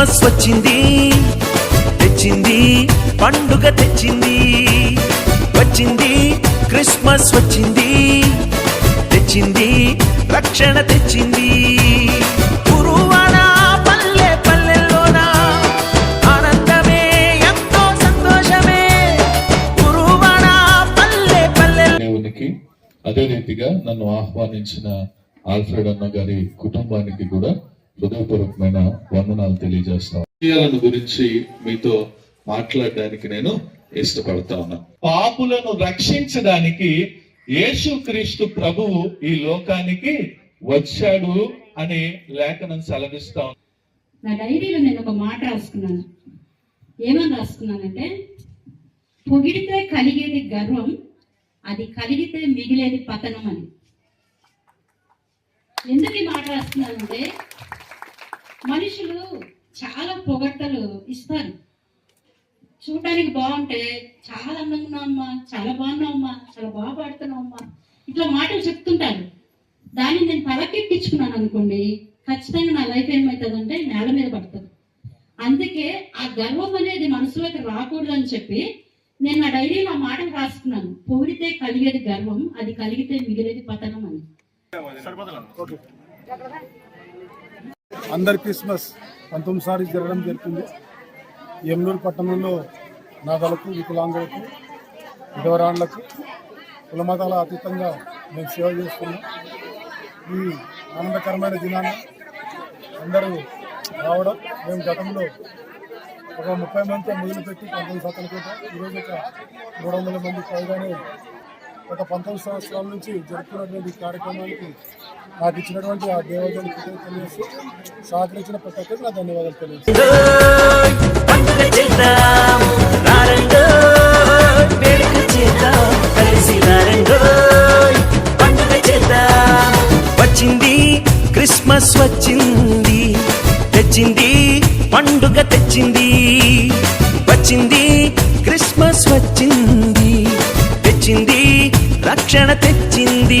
Christmas వచ్చింది తెచ్చింది పండుగ తెచ్చింది. వచ్చింది క్రిస్మస్ వచ్చింది. తెచ్చింది రక్షణ తెచ్చింది. గురువాడ పల్లె పల్లెల్లోన ఆనందమే ఎంతో సంతోషమే. గురువాడ పల్లె పల్లె దేవునికి అదే రీతిగా నన్ను ఆహ్వానించిన ఆల్ఫ్రెడ్ అన్న గారి కుటుంబానికి కూడా హృదయపూర్వకమైన వందనాలు తెలియజేస్తాను విషయాలను గురించి మీతో మాట్లాడడానికి నేను ఇష్టపడతా ఉన్నా. పాపులను రక్షించడానికి యేసుక్రీస్తు ప్రభువు ఈ లోకానికి వచ్చాడు అని లేఖనం సెలవిస్తా నా డైరీలో నేను ఒక మాట రాసుకున్నాను. ఏమని రాసుకున్నానంటే పొగిడితే కలిగేది గర్వం అది కలిగితే మిగిలేది పతనం అని. ఎందుకు ఈ మాట రాస్తున్నానంటే మనుషులు చాలా పొగట్టలు ఇస్తారు. చూడడానికి బాగుంటే చాలా అందంగా ఉన్నావమ్మా చాలా బాగున్నావమ్మా చాలా బాగా పాడుతున్నావమ్మా ఇట్లా మాటలు చెప్తుంటారు. దాన్ని నేను తలకెక్కించుకున్నాను అనుకోండి ఖచ్చితంగా నా లైఫ్ ఏమవుతుందంటే నేల మీద పడుతుంది. అందుకే ఆ గర్వం అనేది మనసులోకి రాకూడదు అని చెప్పి నేను నా డైరీలో ఆ మాటలు రాసుకున్నాను పొగిడితే కలిగేది గర్వం అది కలిగితే మిగిలేది పతనం అని. అందరి క్రిస్మస్ పంతొమ్మిది సారి జరగడం జరిగింది. ఎమ్నూరు పట్టణంలో నాదలకు వికలాంగులకు విధవరాళ్ళకు కుల మతాల అతీతంగా మేము సేవ చేస్తున్నాం. ఈ ఆనందకరమైన దినాన అందరూ రావడం మేము గతంలో ఒక ముప్పై మందితో మొదలుపెట్టి పంతొమ్మిది శాతం కూడా ఈరోజు ఒక మూడు వందల మంది పైగానే గత పంతొమ్మిది సంవత్సరాల నుంచి జరుపుకున్నటువంటి కార్యక్రమానికి నాకు ఇచ్చినటువంటి ఆ దేవతలు తెలియజేస్తూ సహకరించిన ప్రతి ఒక్కరికి నా ధన్యవాదాలు తెలియజేస్తాను వచ్చింది క్రిస్మస్ వచ్చింది తెచ్చింది పండుగ తెచ్చింది. వచ్చింది క్రిస్మస్ వచ్చింది తెచ్చింది రక్షణ తెచ్చింది.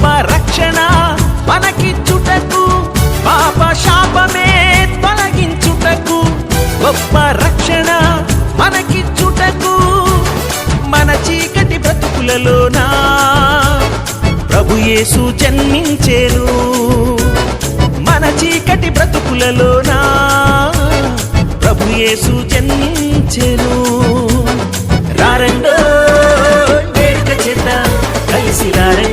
పాప రక్షణ మనకి చుటకు పాప శాపమే తొలగించుటకు గొప్ప రక్షణ మనకి చుటకు మన చీకటి బ్రతుకులలోనా? ప్రభుయేసు జన్మించేను మన చీకటి బ్రతుకులలోనా?